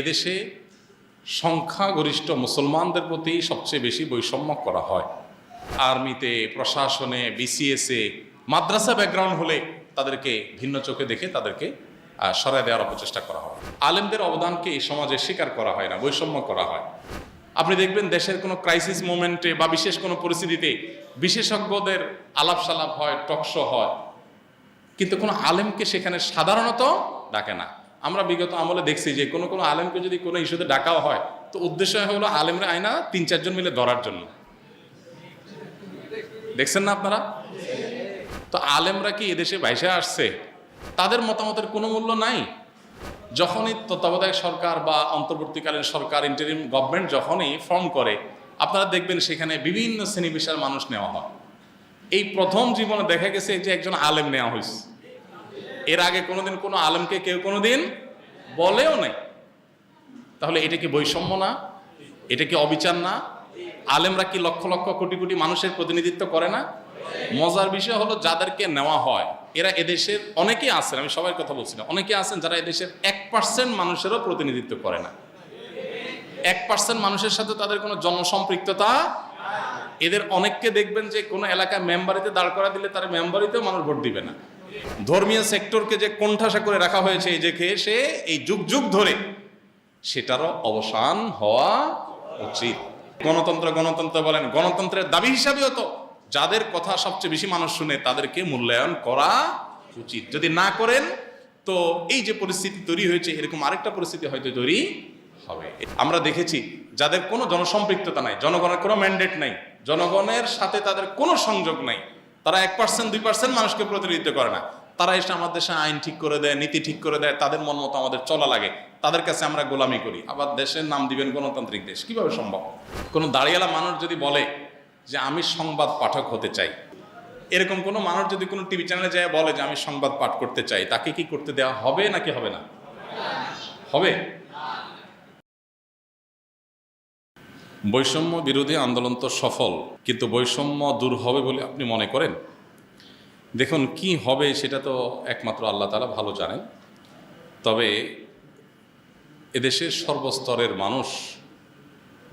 এদেশে সংখ্যাগরিষ্ঠ মুসলমানদের প্রতি সবচেয়ে বেশি বৈষম্য করা হয়। আর্মিতে, প্রশাসনে, বিসিএসে, মাদ্রাসা ব্যাকগ্রাউন্ড হলে তাদেরকে ভিন্ন চোখে দেখে তাদেরকে সরায় দেওয়ার অপচেষ্টা করা হয়। আলেমদের অবদানকে এই সমাজে স্বীকার করা হয় না, বৈষম্য করা হয়। আপনি দেখবেন দেশের কোনো ক্রাইসিস মোমেন্টে বা বিশেষ কোনো পরিস্থিতিতে বিশেষজ্ঞদের আলাপ সালাপ হয় টকশো হয়। কিন্তু কোনো আলেমকে সেখানে সাধারণত ডাকে না। আমরা বিগত আমলে দেখছি যে কোনো কোনো আলেমকে যদি কোনো ইস্যুতে ডাকাও হয়, তো উদ্দেশ্য হলো আলেমরা আয়না তিন, চারজন মিলে ধরার জন্য। দেখছেন না আপনারা? তো আলেমরা কি এদেশে ভাইসে আসছে? তাদের মতামতের কোনো মূল্য নাই। যখনই তত্ত্বাবধায়ক সরকার বা অন্তর্বর্তীকালীন সরকার ইন্টারিম গভর্নমেন্ট যখনই ফর্ম করে, আপনারা দেখবেন সেখানে বিভিন্ন শ্রেণি পেশার মানুষ নেওয়া হয়। এই প্রথম জীবনে দেখা গেছে যে একজন আলেম নেওয়া হয়েছে এর আগে কোনোদিন কোনো আলেমকে কেউ কোনোদিন বলেও নাই। তাহলে এটা কি বৈষম্য না? এটা কি অবিচার না? আলেমরা কি লক্ষ লক্ষ কোটি কোটি মানুষের প্রতিনিধিত্ব করে না? মজার বিষয় হলো যাদেরকে নেওয়া হয়, এরা এদেশের অনেকেই আছেন, আমি সবার কথা বলছি না অনেকে আছেন যারা এদেশের এক পার্সেন্ট মানুষেরও প্রতিনিধিত্ব করে না। এক পার্সেন্ট মানুষের সাথে তাদের কোনো জনসম্পৃক্ততা এদের অনেককে দেখবেন যে কোনো এলাকায় মেম্বারিতে দাঁড় করা দিলে তারা মেম্বারিতেও মানুষ ভোট দিবে না। ধর্মীয় সেক্টরকে যে কোণঠাসা করে রাখা হয়েছে এই যে খেয়ে সে এই যুগ যুগ ধরে সেটারও অবসান হওয়া উচিত। গণতন্ত্র গণতন্ত্র বলেন, গণতন্ত্রের দাবি হিসাবেও তো যাদের কথা সবচেয়ে বেশি মানুষ শুনে তাদেরকে মূল্যায়ন করা উচিত। যদি না করেন, তো এই যে পরিস্থিতি তৈরি হয়েছে, এরকম আরেকটা পরিস্থিতি হয়তো তৈরি হবে। আমরা দেখেছি, যাদের কোনো জনসম্পৃক্ততা নাই, জনগণের কোনো ম্যান্ডেট নাই, জনগণের সাথে তাদের কোনো সংযোগ নাই তারা এক পার্সেন্ট দুই পার্সেন্ট মানুষকে প্রতিনিধিত্ব করে না। তারা এসে আমাদের দেশে আইন ঠিক করে দেয়, নীতি ঠিক করে দেয়, তাদের মন মতো আমাদের চলা লাগে। তাদের কাছে আমরা গোলামি করি। আবার দেশের নাম দিবেন গণতান্ত্রিক দেশ, কীভাবে সম্ভব? কোনো দাঁড়িয়ালা মানুষ যদি বলে যে, আমি সংবাদ পাঠক হতে চাই। এরকম কোনো মানুষ যদি কোনো টিভি চ্যানেলে যায় বলে যে, আমি সংবাদ পাঠ করতে চাই, তাকে কি করতে দেওয়া হবে নাকি হবে না? হবে? বৈষম্য বিরোধী আন্দোলন তো সফল, কিন্তু বৈষম্য দূর হবে বলে আপনি মনে করেন? দেখুন, কি হবে সেটা তো একমাত্র আল্লাহ তালা ভালো জানেন। তবে এদেশের সর্বস্তরের মানুষ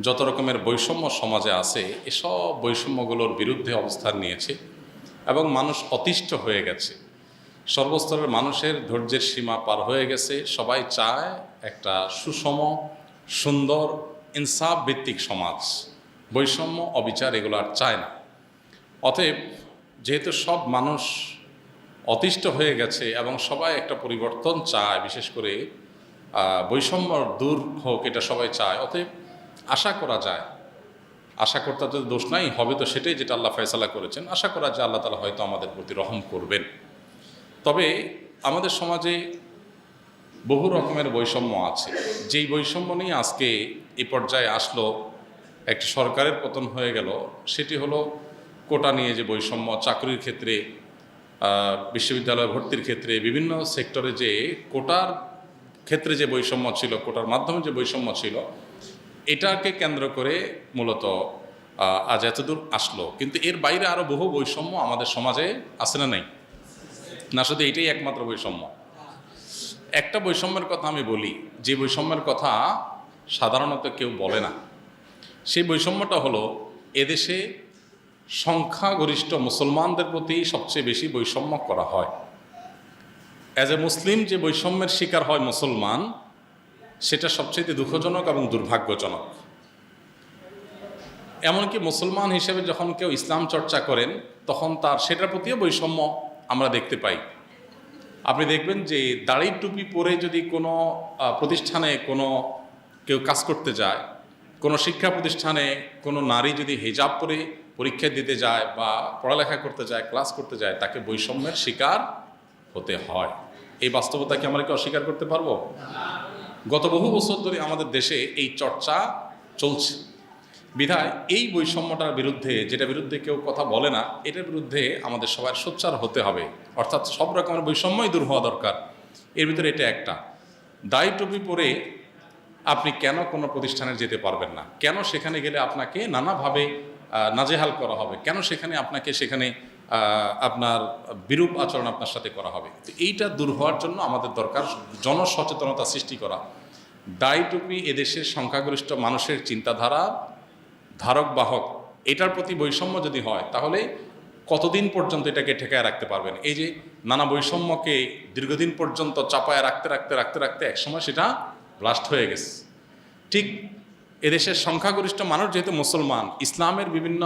যত রকমের বৈষম্য সমাজে আছে, এসব বৈষম্যগুলোর বিরুদ্ধে অবস্থান নিয়েছে এবং মানুষ অতিষ্ঠ হয়ে গেছে। সর্বস্তরের মানুষের ধৈর্যের সীমা পার হয়ে গেছে। সবাই চায় একটা সুষম, সুন্দর ইনসাফ ভিত্তিক সমাজ। বৈষম্য, অবিচার এগুলো আর চায় না। অতএব যেহেতু সব মানুষ অতিষ্ঠ হয়ে গেছে এবং সবাই একটা পরিবর্তন চায়, বিশেষ করে বৈষম্য দূর হোক এটা সবাই চায়, অতএব আশা করা যায়। আশা করতে তো দোষ নাই, হবে তো সেটাই যেটা আল্লাহ ফয়সালা করেছেন। আশা করা যায় আল্লাহ তালা হয়তো আমাদের প্রতি রহম করবেন। তবে আমাদের সমাজে বহু রকমের বৈষম্য আছে। যেই বৈষম্য নিয়ে আজকে এই পর্যায়ে আসলো, একটি সরকারের পতন হয়ে গেল। সেটি হলো কোটা নিয়ে যে বৈষম্য, চাকরির ক্ষেত্রে বিশ্ববিদ্যালয় ভর্তির ক্ষেত্রে, বিভিন্ন সেক্টরে যে কোটার ক্ষেত্রে যে বৈষম্য ছিল, কোটার মাধ্যমে যে বৈষম্য ছিল, এটাকে কেন্দ্র করে মূলত আজ এতদূর আসলো। কিন্তু এর বাইরে আরও বহু বৈষম্য আমাদের সমাজে আছে না নাই? না, শুধু এটাই একমাত্র বৈষম্য। একটা বৈষম্যের কথা আমি বলি, যে বৈষম্যের কথা সাধারণত কেউ বলে না। সেই বৈষম্যটা হলো, এদেশে সংখ্যাগরিষ্ঠ মুসলমানদের প্রতি সবচেয়ে বেশি বৈষম্য করা হয়। অ্যাজ এ মুসলিম যে বৈষম্যের শিকার হয় মুসলমান, সেটা সবচেয়ে দুঃখজনক এবং দুর্ভাগ্যজনক। এমনকি মুসলমান হিসেবে যখন কেউ ইসলাম চর্চা করেন, তখন তার, সেটার প্রতিও বৈষম্য আমরা দেখতে পাই। আপনি দেখবেন যে দাড়ি টুপি পরে যদি কোনো প্রতিষ্ঠানে কোনো কেউ কাজ করতে যায়, কোনো শিক্ষা প্রতিষ্ঠানে কোনো নারী যদি হিজাব পরে পরীক্ষা দিতে যায় বা পড়ালেখা করতে যায়, ক্লাস করতে যায়, তাকে বৈষম্যের শিকার হতে হয়। এই বাস্তবতা কি আমরা কি অস্বীকার করতে পারব? গত বহু বছর ধরে আমাদের দেশে এই চর্চা চলছে। বিধায় এই বৈষম্যটার বিরুদ্ধে যেটা বিরুদ্ধে কেউ কথা বলে না, এটার বিরুদ্ধে আমাদের সবার সোচ্চার হতে হবে। অর্থাৎ সব রকমের বৈষম্যই দূর হওয়া দরকার। এর ভিতরে এটা একটা। দায় টুপি পরে আপনি কেন কোনো প্রতিষ্ঠানে যেতে পারবেন না? কেন সেখানে গেলে আপনাকে নানাভাবে নাজেহাল করা হবে? কেন সেখানে আপনাকে, সেখানে আপনার বিরূপ আচরণ আপনার সাথে করা হবে? তো এইটা দূর হওয়ার জন্য আমাদের দরকার জনসচেতনতা সৃষ্টি করা। দায় এদেশের সংখ্যাগরিষ্ঠ মানুষের চিন্তাধারা ধারক বাহক এটার প্রতি বৈষম্য যদি হয়, তাহলে কতদিন পর্যন্ত এটাকে ঠেকায় রাখতে পারবেন? এই যে নানা বৈষম্যকে দীর্ঘদিন পর্যন্ত চাপায় রাখতে রাখতে রাখতে রাখতে, একসময় সেটা ব্লাস্ট হয়ে গেছে। ঠিক এদেশের সংখ্যাগরিষ্ঠ মানুষ যেহেতু মুসলমান, ইসলামের বিভিন্ন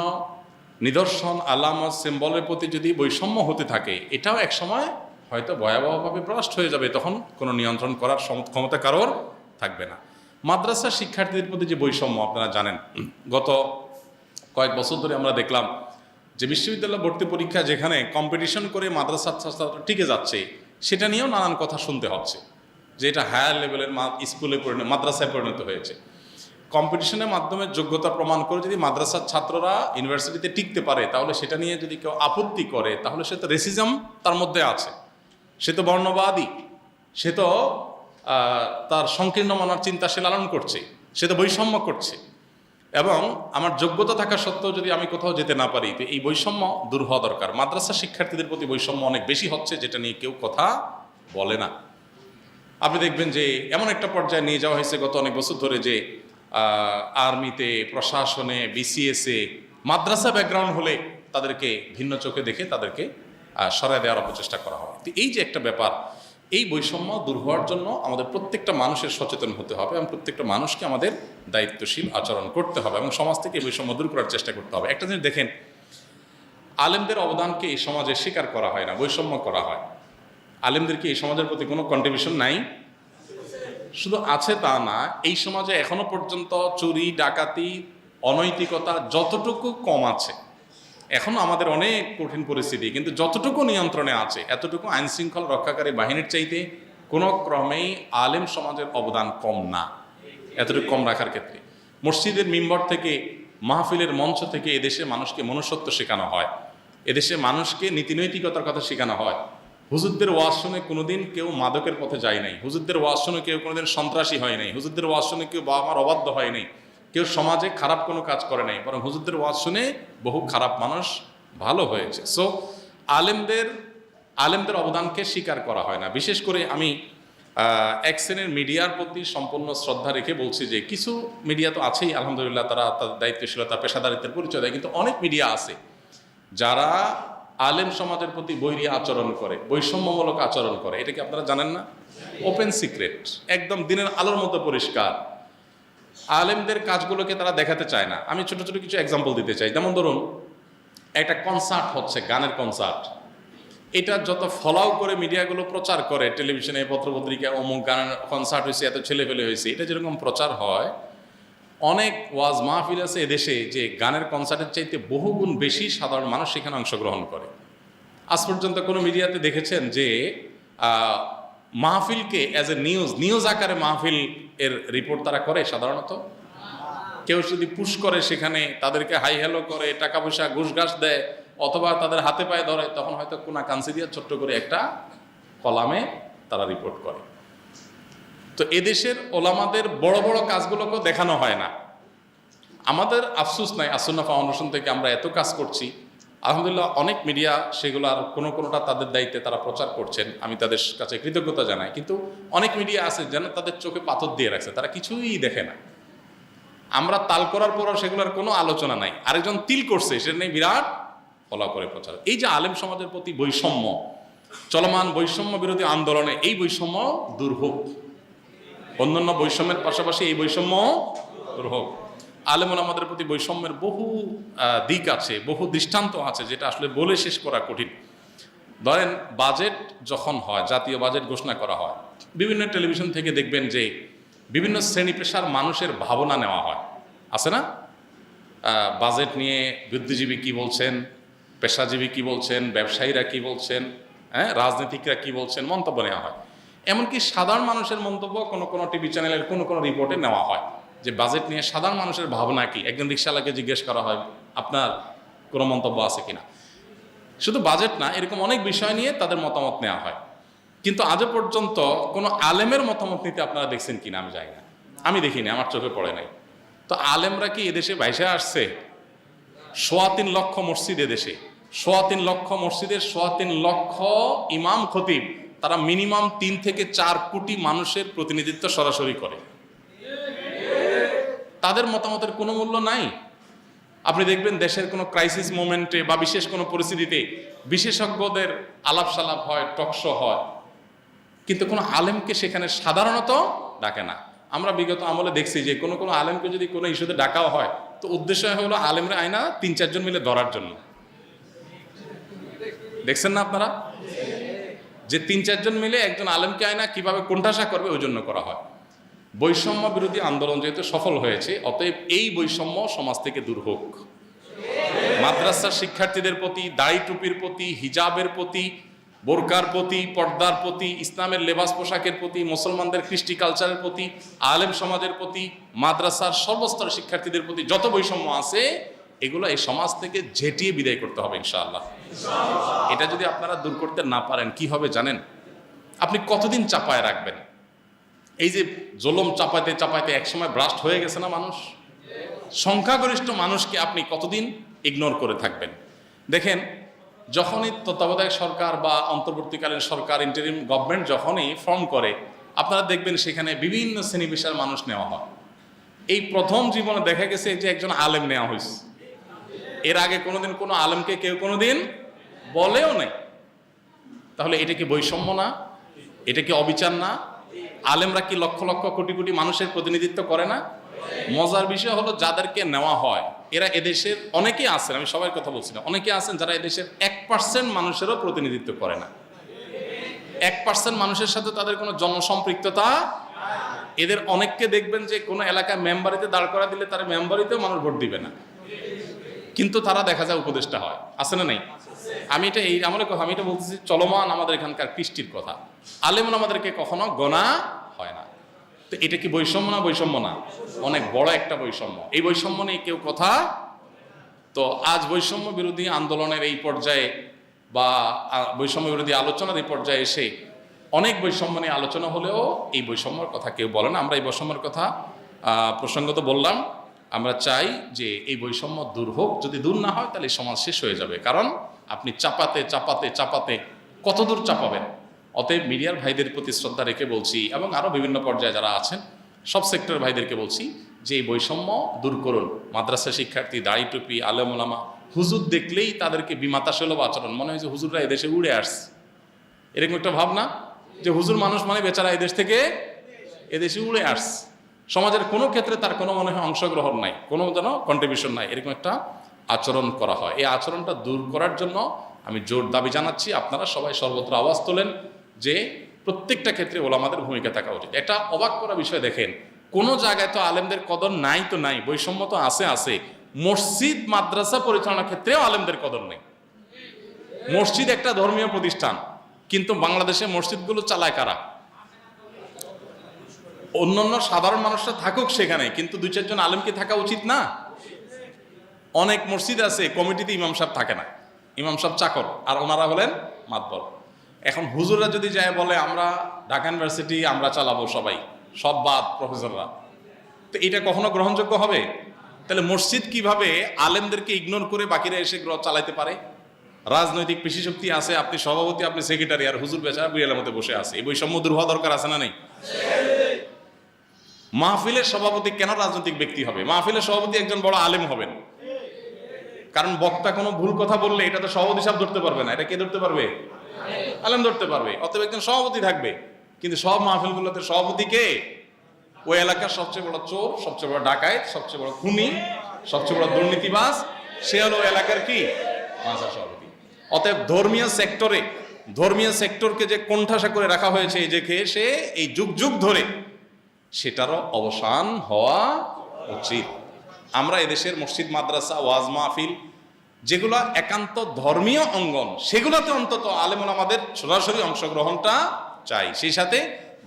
নিদর্শন, আলামত, সিম্বলের প্রতি যদি বৈষম্য হতে থাকে, এটাও এক সময় হয়তো ভয়াবহভাবে ব্লাস্ট হয়ে যাবে, তখন কোনো নিয়ন্ত্রণ করার ক্ষমতা কারোর থাকবে না। মাদ্রাসার শিক্ষার্থীদের প্রতি যে বৈষম্য, আপনারা জানেন, গত কয়েক বছর ধরে আমরা দেখলাম যে বিশ্ববিদ্যালয় ভর্তি পরীক্ষা যেখানে কম্পিটিশন করে মাদ্রাসার ছাত্র টিকে যাচ্ছে, সেটা নিয়েও নানান কথা শুনতে হচ্ছে। যে এটা হায়ার লেভেলের স্কুলে পরিণত মাদ্রাসায় পরিণত হয়েছে। কম্পিটিশনের মাধ্যমে যোগ্যতা প্রমাণ করে যদি মাদ্রাসার ছাত্ররা ইউনিভার্সিটিতে টিকতে পারে, তাহলে সেটা নিয়ে যদি কেউ আপত্তি করে, তাহলে সে তো রেসিজম তার মধ্যে আছে। সে তো বর্ণবাদী। সে তো তার সংকীর্ণ মনার চিন্তা সে লালন করছে। সে তো বৈষম্য করছে। এবং আমার যোগ্যতা থাকা সত্ত্বেও যদি আমি কোথাও যেতে না পারি, তো এই বৈষম্য দূর হওয়া দরকার। মাদ্রাসা শিক্ষার্থীদের প্রতি বৈষম্য অনেক বেশি হচ্ছে, যেটা নিয়ে কেউ কথা বলে না। আপনি দেখবেন যে এমন একটা পর্যায়ে নিয়ে যাওয়া হয়েছে গত অনেক বছর ধরে যে আর্মিতে, প্রশাসনে বিসিএসে মাদ্রাসা ব্যাকগ্রাউন্ড হলে তাদেরকে ভিন্ন চোখে দেখে তাদেরকে সরায় দেওয়ার অপচেষ্টা করা হয়। তো এই যে একটা ব্যাপার, এই বৈষম্য দূর হওয়ার জন্য আমাদের প্রত্যেকটা মানুষের সচেতন হতে হবে এবং প্রত্যেকটা মানুষকে আমাদের দায়িত্বশীল আচরণ করতে হবে এবং সমাজ থেকে এই বৈষম্য দূর করার চেষ্টা করতে হবে। একটা জিনিস দেখেন, আলেমদের অবদানকে এই সমাজে স্বীকার করা হয় না, বৈষম্য করা হয়। আলেমদের কি এই সমাজের প্রতি কোনো কন্ট্রিবিউশন নাই। শুধু আছে তা না, এই সমাজে এখনও পর্যন্ত চুরি, ডাকাতি, অনৈতিকতা যতটুকু কম আছে, এখনও আমাদের অনেক কঠিন পরিস্থিতি, কিন্তু যতটুকু নিয়ন্ত্রণে আছে, এতটুকু আইন শৃঙ্খলা রক্ষাকারী বাহিনীর চাইতে কোনো ক্রমেই আলেম সমাজের অবদান কম না, এতটুকু কম রাখার ক্ষেত্রে। মসজিদের মিম্বর থেকে, মাহফিলের মঞ্চ থেকে এদেশে মানুষকে মনুষ্যত্ব শেখানো হয়, এদেশে মানুষকে নীতিনৈতিকতার কথা শেখানো হয় হুজুরদের ওয়াজ শুনে কোনোদিন কেউ মাদকের পথে যায় নাই। হুজুরদের ওয়াজ শুনে কেউ কোনোদিন সন্ত্রাসী হয় নাই। হুজুরদের ওয়াজ কেউ বাবা মার অবাধ্য হয় নাই। কেউ সমাজে খারাপ কোনো কাজ করে নাই। বরং হুজুরদের ওয়াজ শুনে বহু খারাপ মানুষ ভালো হয়েছে। সো আলেমদের আলেমদের অবদানকে স্বীকার করা হয় না। বিশেষ করে আমি এক শ্রেণির মিডিয়ার প্রতি সম্পূর্ণ শ্রদ্ধা রেখে বলছি যে কিছু মিডিয়া তো আছেই, আলহামদুলিল্লাহ, তারা তাদের দায়িত্বশীলতা, পেশাদারিত্বের পরিচয় দেয়। কিন্তু অনেক মিডিয়া আছে যারা আলেম সমাজের প্রতি বৈরী আচরণ করে, বৈষম্যমূলক আচরণ করে। এটা কি আপনারা জানেন না? ওপেন সিক্রেট একদম দিনের আলোর মতো পরিষ্কার। আলেমদের কাজগুলোকে তারা দেখাতে চায় না। আমি ছোট ছোট কিছু এক্সাম্পল দিতে চাই। যেমন ধরুন, একটা কনসার্ট হচ্ছে, গানের কনসার্ট এটা যত ফলাও করে মিডিয়াগুলো প্রচার করে, টেলিভিশনে পত্রপত্রিকা অমুক গানের কনসার্ট হয়েছে, এত ছেলে ফেলে হয়েছে, এটা যেরকম প্রচার হয় অনেক ওয়াজ মাহফিল আছে এদেশে যে গানের কনসার্টের চাইতে বহুগুণ বেশি সাধারণ মানুষ সেখানে অংশগ্রহণ করে। আজ পর্যন্ত কোনো মিডিয়াতে দেখেছেন যে মাহফিলকে অ্যাজ এ নিউজ নিউজ আকারে মাহফিল এর রিপোর্ট তারা করে সাধারণত? কেউ যদি পুশ করে সেখানে তাদেরকে হাই হ্যালো করে টাকা পয়সা ঘুষ ঘাস দেয়, অথবা তাদের হাতে পায়ে ধরে, তখন হয়তো কোনা কান্সি দিয়ে ছোট্ট করে একটা কলামে তারা রিপোর্ট করে। তো এদেশের ওলামাদের বড় বড় কাজগুলোকেও দেখানো হয় না। আমাদের আফসোস নাই, আসুন্না ফাউন্ডেশন থেকে আমরা এত কাজ করছি। আলহামদুলিল্লাহ অনেক মিডিয়া সেগুলো আর কোনো কোনোটা তাদের দায়িত্বে তারা প্রচার করছেন, আমি তাদের কাছে কৃতজ্ঞতা জানাই। কিন্তু অনেক মিডিয়া আছে যেন তাদের চোখে পাথর দিয়ে রাখছে, তারা কিছুই দেখে না। আমরা তাল করার পরও সেগুলোর কোনো আলোচনা নাই। আরেকজন তিল করছে সেটা নিয়ে বিরাট ফলা করে প্রচার। এই যে আলেম সমাজের প্রতি বৈষম্য, চলমান বৈষম্য বিরোধী আন্দোলনে এই বৈষম্য দূর হোক। অন্যান্য বৈষম্যের পাশাপাশি এই বৈষম্য দূর হোক। আলেমন আমাদের প্রতি বৈষম্যের বহু দিক আছে, বহু দৃষ্টান্ত আছে, যেটা আসলে বলে শেষ করা কঠিন। ধরেন, বাজেট যখন হয়, জাতীয় বাজেট ঘোষণা করা হয়, বিভিন্ন টেলিভিশন থেকে দেখবেন যে বিভিন্ন শ্রেণি পেশার মানুষের ভাবনা নেওয়া হয়। আছে না? বাজেট নিয়ে বুদ্ধিজীবী কি বলছেন, পেশাজীবী কি বলছেন, ব্যবসায়ীরা কি বলছেন হ্যাঁ রাজনীতিকরা কি বলছেন, মন্তব্য নেওয়া হয়। এমনকি সাধারণ মানুষের মন্তব্য কোনো কোনো টিভি চ্যানেলের কোনো কোনো রিপোর্টে নেওয়া হয় যে বাজেট নিয়ে সাধারণ মানুষের ভাবনা কি? একজন রিক্সাওয়ালাকে জিজ্ঞেস করা হয়, আপনার কোনো মন্তব্য আছে কিনা? শুধু বাজেট না, এরকম অনেক বিষয় নিয়ে তাদের মতামত নেওয়া হয়। কিন্তু আজও পর্যন্ত কোনো আলেমের মতামত নিতে আপনারা দেখছেন কিনা আমি জানি না। আমি দেখিনি, আমার চোখে পড়ে নাই। তো আলেমরা কি এদেশে বাইসে আসছে? সোয়া তিন লক্ষ মসজিদ এদেশে সোয়া তিন লক্ষ মসজিদের সোয়া তিন লক্ষ ইমাম খতিব তারা মিনিমাম তিন থেকে চার কোটি মানুষের প্রতিনিধিত্ব সরাসরি করে। তাদের মতামতের কোনো মূল্য নাই। আপনি দেখবেন দেশের কোনো ক্রাইসিস মোমেন্টে বা বিশেষ কোনো পরিস্থিতিতে বিশেষজ্ঞদের আলাপ সালাপ হয় টকশো হয়। কিন্তু কোনো আলেমকে সেখানে সাধারণত ডাকে না। আমরা বিগত আমলে দেখছি যে কোনো কোনো আলেমকে যদি কোনো ইস্যুতে ডাকাও হয়, তো উদ্দেশ্য হলো আলেমরা আয়না তিন চারজন মিলে ধরার জন্য। দেখছেন না আপনারা? যে তিন চারজন মিলে একজন আলেমকে আয়না, কীভাবে কোণঠাসা করবে, ওই জন্য করা হয়। বৈষম্য বিরোধী আন্দোলন যেহেতু সফল হয়েছে, অতএব এই বৈষম্য সমাজ থেকে দূর হোক। মাদ্রাসার শিক্ষার্থীদের প্রতি, দাড়ি টুপির প্রতি, হিজাবের প্রতি, বোরকার প্রতি, পর্দার প্রতি, ইসলামের লেবাস পোশাকের প্রতি, মুসলমানদের কৃষ্টি কালচারের প্রতি, আলেম সমাজের প্রতি, মাদ্রাসার সর্বস্তর শিক্ষার্থীদের প্রতি যত বৈষম্য আছে এগুলো এই সমাজ থেকে ঝেঁটিয়ে বিদায় করতে হবে, ইনশাআল্লাহ। এটা যদি আপনারা দূর করতে না পারেন, কি হবে জানেন? আপনি কতদিন চাপায় রাখবেন? এই যে জলম চাপাইতে চাপাইতে একসময় ব্রাস্ট হয়ে গেছে না মানুষ? সংখ্যাগরিষ্ঠ মানুষকে আপনি কতদিন ইগনোর করে থাকবেন? দেখেন, যখনই তত্ত্বাবধায়ক সরকার বা অন্তর্বর্তীকালীন সরকার ইন্টারিম গভর্নমেন্ট যখনই ফর্ম করে, আপনারা দেখবেন সেখানে বিভিন্ন শ্রেণি পেশার মানুষ নেওয়া হয়। এই প্রথম জীবনে দেখা গেছে যে একজন আলেম নেওয়া হয়েছে এর আগে কোনোদিন কোনো আলমকে কেউ কোনোদিন বলেও নেই। তাহলে এটা কি বৈষম্য না? এটা কি অবিচার না? আলেমরা কি লক্ষ লক্ষ কোটি কোটি মানুষের প্রতিনিধিত্ব করে না? মজার বিষয় হলো যাদেরকে নেওয়া হয়, এরা এদেশের অনেকেই আছেন, আমি সবার কথা বলছি না, অনেকে আছেন যারা এদেশের এক পার্সেন্ট মানুষেরও প্রতিনিধিত্ব করে না। এক পার্সেন্ট মানুষের সাথে তাদের কোনো জনসম্পৃক্ততা এদের অনেককে দেখবেন যে কোনো এলাকায় মেম্বারিতে দাঁড় করা দিলে তার মেম্বারিতেও মানুষ ভোট দিবে না। কিন্তু তারা দেখা যায় উপদেষ্টা হয়। আছে না নাই? আমি এটা এই কথা আমি এটা বলতেছি চলমান আমাদের এখানকার কৃষ্টির কথা। আলেমন আমাদেরকে কখনো গোনা হয় না। তো এটা কি বৈষম্য না বৈষম্য না? অনেক বড় একটা বৈষম্য। এই বৈষম্য নিয়ে কেউ কথা তো আজ বৈষম্য বিরোধী আন্দোলনের এই পর্যায়ে বা বৈষম্য বিরোধী আলোচনার এই পর্যায়ে এসে অনেক বৈষম্য নিয়ে আলোচনা হলেও এই বৈষম্যর কথা কেউ বলে না। আমরা এই বৈষম্যের কথা প্রসঙ্গত বললাম। আমরা চাই যে এই বৈষম্য দূর হোক, যদি দূর না হয় তাহলে সমাজ শেষ হয়ে যাবে। কারণ আপনি চাপাতে চাপাতে চাপাতে কত দূর চাপাবেন? অতএব মিডিয়ার ভাইদের প্রতি শ্রদ্ধা রেখে বলছি, এবং আরও বিভিন্ন পর্যায়ে যারা আছেন, সব সেক্টর ভাইদেরকে বলছি যে এই বৈষম্য দূর করুন। মাদ্রাসা শিক্ষার্থী, দাড়ি টুপি আলেমুলামা হুজুর দেখলেই তাদেরকে বিমাতা সুলভ আচরণ। মনে হয় যে হুজুররা এদেশে উড়ে আসছে। এরকম একটা ভাবনা যে হুজুর মানুষ মানে বেচারা এদেশ থেকে এদেশে উড়ে আসছে। সমাজের কোনো ক্ষেত্রে তার কোনো মনে হয় অংশগ্রহণ নাই, কোনো যেন কন্ট্রিবিউশন নাই, এরকম একটা আচরণ করা হয়। এই আচরণটা দূর করার জন্য আমি জোর দাবি জানাচ্ছি, আপনারা সবাই সর্বত্র আওয়াজ তোলেন যে প্রত্যেকটা ক্ষেত্রে ওলামাদের ভূমিকা থাকা উচিত। এটা অবাক করা বিষয় দেখেন, কোনো জায়গায় তো আলেমদের কদর নাই তো নাই, বৈষম্য তো আছে আছে, মসজিদ, মাদ্রাসা পরিচালনার ক্ষেত্রেও আলেমদের কদর নেই। মসজিদ একটা ধর্মীয় প্রতিষ্ঠান, কিন্তু বাংলাদেশে মসজিদগুলো চালায় কারা? অন্যান্য সাধারণ মানুষরা থাকুক সেখানে, কিন্তু দুই চারজন আলেম কি থাকা উচিত না? অনেক মসজিদ আছে, কমিটিতে ইমাম সাহেব থাকে না। ইমাম সাহেব চাকর, আর ওনারা হলেন মাতবর। এখন হুজুররা যদি যায় বলে, আমরা ঢাকা ইউনিভার্সিটি, আমরা চালাবো সবাই, সব বাদ প্রফেসররা। তো এটা কখনো গ্রহণযোগ্য হবে? তাহলে মসজিদ কীভাবে আলেমদেরকে ইগনোর করে বাকিরা এসে গ্রহ চালাইতে পারে? রাজনৈতিক পেশি শক্তি আছে, আপনি সভাপতি, আপনি সেক্রেটারি আর হুজুর বেচারা বিড়ালের মধ্যে বসে আছে। এই বৈষম্য দূর হওয়া দরকার আছে না নেই? মাহফিলের সভাপতি কেন রাজনৈতিক ব্যক্তি হবে? মাহফিলের সভাপতি একজন বড় আলেম হবেন। কারণ বক্তা কোনো ভুল কথা বললে এটা তো সভাপতি সাহেব ধরতে পারবে না। এটা কে ধরতে পারবে? আলেম ধরতে পারবে। অতএব একজন সভাপতি থাকবে। কিন্তু সব মাহফিলগুলোতে সভাপতি কে? ওই এলাকার সবচেয়ে বড় চোর, সবচেয়ে বড় ডাকায়েত সবচেয়ে বড় খুনি, সবচেয়ে বড় দুর্নীতিবাজ, সে হলো এলাকার কি? মাঝার সভাপতি। অতএব ধর্মীয় সেক্টরে, ধর্মীয় সেক্টরকে যে কোণঠাসা করে রাখা হয়েছে এই যে সে এই যুগ যুগ ধরে সেটারও অবসান হওয়া উচিত। আমরা এদেশের মসজিদ, মাদ্রাসা, ওয়াজ মাহফিল যেগুলো একান্ত ধর্মীয় অঙ্গন, সেগুলোতে অন্তত আলেমন আমাদের সরাসরি অংশগ্রহণটা চাই। সেই সাথে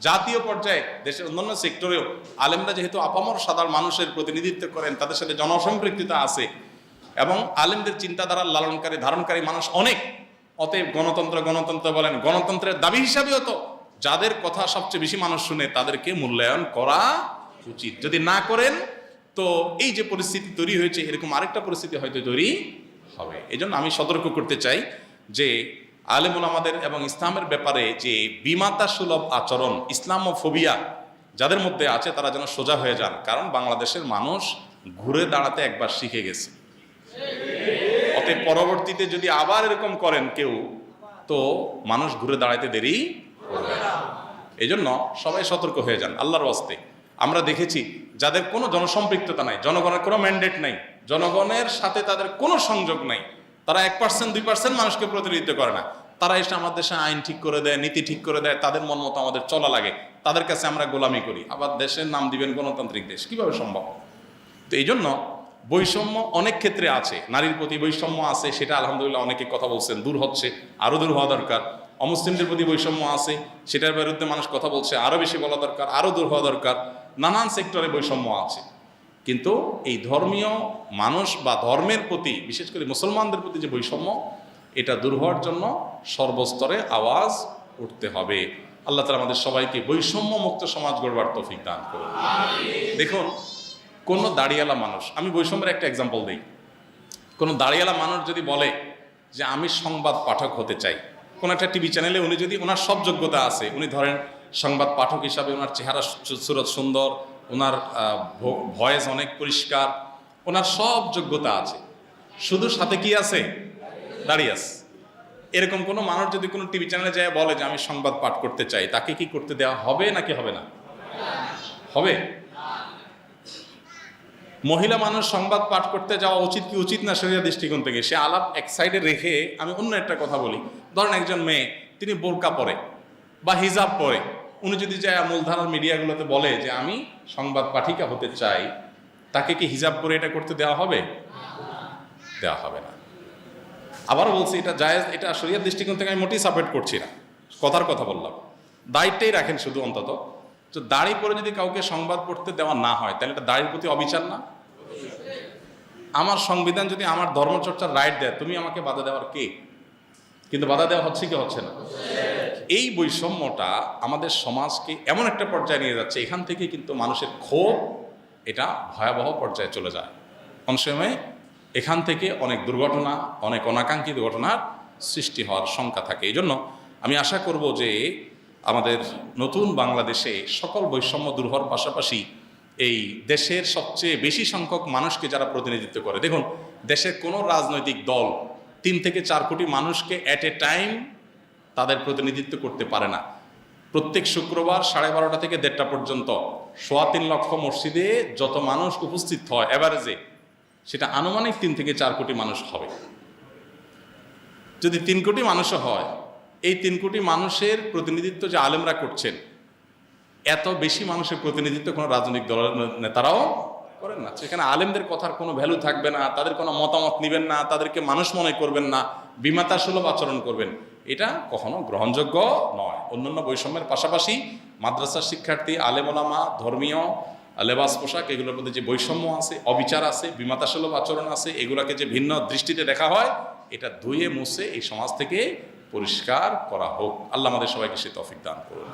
জাতীয় পর্যায়ে দেশের অন্যান্য সেক্টরেও আলেমরা যেহেতু আপামর সাধারণ মানুষের প্রতিনিধিত্ব করেন, তাদের সাথে জনসম্পৃক্ততা আছে এবং আলেমদের চিন্তাধারা লালনকারী, ধারণকারী মানুষ অনেক। অতএব গণতন্ত্র গণতন্ত্র বলেন, গণতন্ত্রের দাবি হিসাবেও তো যাদের কথা সবচেয়ে বেশি মানুষ শুনে তাদেরকে মূল্যায়ন করা উচিত। যদি না করেন, তো এই যে পরিস্থিতি তৈরি হয়েছে, এরকম আরেকটা পরিস্থিতি হয়তো তৈরি হবে। এই আমি সতর্ক করতে চাই যে আলেমুল আমাদের এবং ইসলামের ব্যাপারে যে বিমাতা সুলভ আচরণ ইসলাম ফোবিয়া যাদের মধ্যে আছে, তারা যেন সোজা হয়ে যান। কারণ বাংলাদেশের মানুষ ঘুরে দাঁড়াতে একবার শিখে গেছে। অতএব পরবর্তীতে যদি আবার এরকম করেন কেউ, তো মানুষ ঘুরে দাঁড়াতে দেরি। এই জন্য সবাই সতর্ক হয়ে যান, আল্লাহর ওয়াস্তে। আমরা দেখেছি যাদের কোনো জনসম্পৃক্ততা নাই, জনগণের কোনো ম্যান্ডেট নাই, জনগণের সাথে তাদের কোনো সংযোগ নাই, তারা এক পার্সেন্ট দুই পার্সেন্ট মানুষকে প্রতিনিধিত্ব করে না। তারা এসে আমাদের দেশে আইন ঠিক করে দেয়, নীতি ঠিক করে দেয়, তাদের মন মতো আমাদের চলা লাগে, তাদের কাছে আমরা গোলামি করি। আবার দেশের নাম দিবেন গণতান্ত্রিক দেশ, কীভাবে সম্ভব? তো এই জন্য বৈষম্য অনেক ক্ষেত্রে আছে, নারীর প্রতি বৈষম্য আছে, সেটা আলহামদুলিল্লাহ অনেকে কথা বলছেন, দূর হচ্ছে আরও দূর হওয়া দরকার। অমুসলিমদের প্রতি বৈষম্য আছে, সেটার বিরুদ্ধে মানুষ কথা বলছে আরও বেশি বলা দরকার আরও দূর হওয়া দরকার, নানান সেক্টরে বৈষম্য আছে। কিন্তু এই ধর্মীয় মানুষ বা ধর্মের প্রতি, বিশেষ করে মুসলমানদের প্রতি যে বৈষম্য, এটা দূর হওয়ার জন্য সর্বস্তরে আওয়াজ উঠতে হবে। আল্লাহ তালা আমাদের সবাইকে বৈষম্য মুক্ত সমাজ গড়বার তৌফিক দান করুন। দেখুন, কোনো দাড়িয়ালা মানুষ, আমি বৈষম্যের একটা এক্সাম্পল দিই। কোনো দাড়িয়ালা মানুষ যদি বলে যে, আমি সংবাদ পাঠক হতে চাই। কোনো একটা টিভি চ্যানেলে উনি যদি ওনার সব যোগ্যতা আছে, উনি ধরেন সংবাদ পাঠক হিসাবে ওনার চেহারা সুরত সুন্দর, ওনার ভয়েস অনেক পরিষ্কার, ওনার সব যোগ্যতা আছে। শুধু সাথে কি আছে? দাঁড়িয়ে আছে। এরকম কোনো মানুষ যদি কোনো টিভি চ্যানেলে যায় বলে যে আমি সংবাদ পাঠ করতে চাই, তাকে কি করতে দেওয়া হবে নাকি হবে না? হবে। মহিলা মানুষ সংবাদ পাঠ করতে যাওয়া উচিত কি উচিত না শরীর দৃষ্টিকোণ থেকে? সে আলাপ এক সাইডে রেখে আমি অন্য একটা কথা বলি। ধরেন একজন মেয়ে, তিনি বোরকা পরে বা হিজাব পরে। উনি যদি যায় মূলধারার মিডিয়াগুলোতে বলে যে, আমি সংবাদ পাঠিকা হতে চাই, তাকে কি হিজাব করে এটা করতে দেওয়া হবে? দেওয়া হবে না। আবারও বলছি, এটা জায়েজ, এটা শরীয়ত দৃষ্টিকোণ থেকে আমি মোটেই সাপোর্ট করছি না। কথার কথা বললাম। দায়িত্বেই রাখেন শুধু অন্তত। তো দাড়ি পরে যদি কাউকে সংবাদ পড়তে দেওয়া না হয়, তাহলে এটা দাড়ির প্রতি অবিচার না? আমার সংবিধান যদি আমার ধর্মচর্চার রাইট দেয়, তুমি আমাকে বাধা দেওয়ার কে? কিন্তু বাধা দেওয়া হচ্ছে কি হচ্ছে না? এই বৈষম্যটা আমাদের সমাজকে এমন একটা পর্যায়ে নিয়ে যাচ্ছে, এখান থেকে কিন্তু মানুষের ক্ষোভ, এটা ভয়াবহ পর্যায়ে চলে যায়। অনেক সময়? এখান থেকে অনেক দুর্ঘটনা, অনেক অনাকাঙ্ক্ষিত ঘটনার সৃষ্টি হওয়ার শঙ্কা থাকে। এই জন্য আমি আশা করব যে আমাদের নতুন বাংলাদেশে সকল বৈষম্য দূর হওয়ার পাশাপাশি এই দেশের সবচেয়ে বেশি সংখ্যক মানুষকে যারা প্রতিনিধিত্ব করে। দেখুন, দেশের কোনো রাজনৈতিক দল তিন থেকে চার কোটি মানুষকে অ্যাট এ টাইম তাদের প্রতিনিধিত্ব করতে পারে না। প্রত্যেক শুক্রবার সাড়ে বারোটা থেকে দেড়টা পর্যন্ত সোয়া তিন লক্ষ মসজিদে যত মানুষ উপস্থিত হয় অ্যাভারেজে সেটা আনুমানিক তিন থেকে চার কোটি মানুষ হবে। যদি তিন কোটি মানুষও হয়, এই তিন কোটি মানুষের প্রতিনিধিত্ব যে আলেমরা করছেন এত বেশি মানুষের প্রতিনিধিত্ব কোনো রাজনৈতিক দলের নেতারাও করেন না। সেখানে আলেমদের কথার কোনো ভ্যালু থাকবে না, তাদের কোনো মতামত নেবেন না, তাদেরকে মানুষ মনে করবেন না, বিমাতা সুলভ আচরণ করবেন। এটা কখনো গ্রহণযোগ্য নয়। অন্যান্য বৈষম্যের পাশাপাশি মাদ্রাসার শিক্ষার্থী, আলেমলামা, ধর্মীয়, লেবাস, পোশাক, এগুলোর মধ্যে যে বৈষম্য আছে, অবিচার আছে, বিমাতা সুলভ আচরণ আছে, এগুলোকে যে ভিন্ন দৃষ্টিতে দেখা হয়, এটা ধুয়ে মুছে এই সমাজ থেকে পরিষ্কার করা হোক। আল্লাহ আমাদের সবাইকে সে তফিক দান করুন।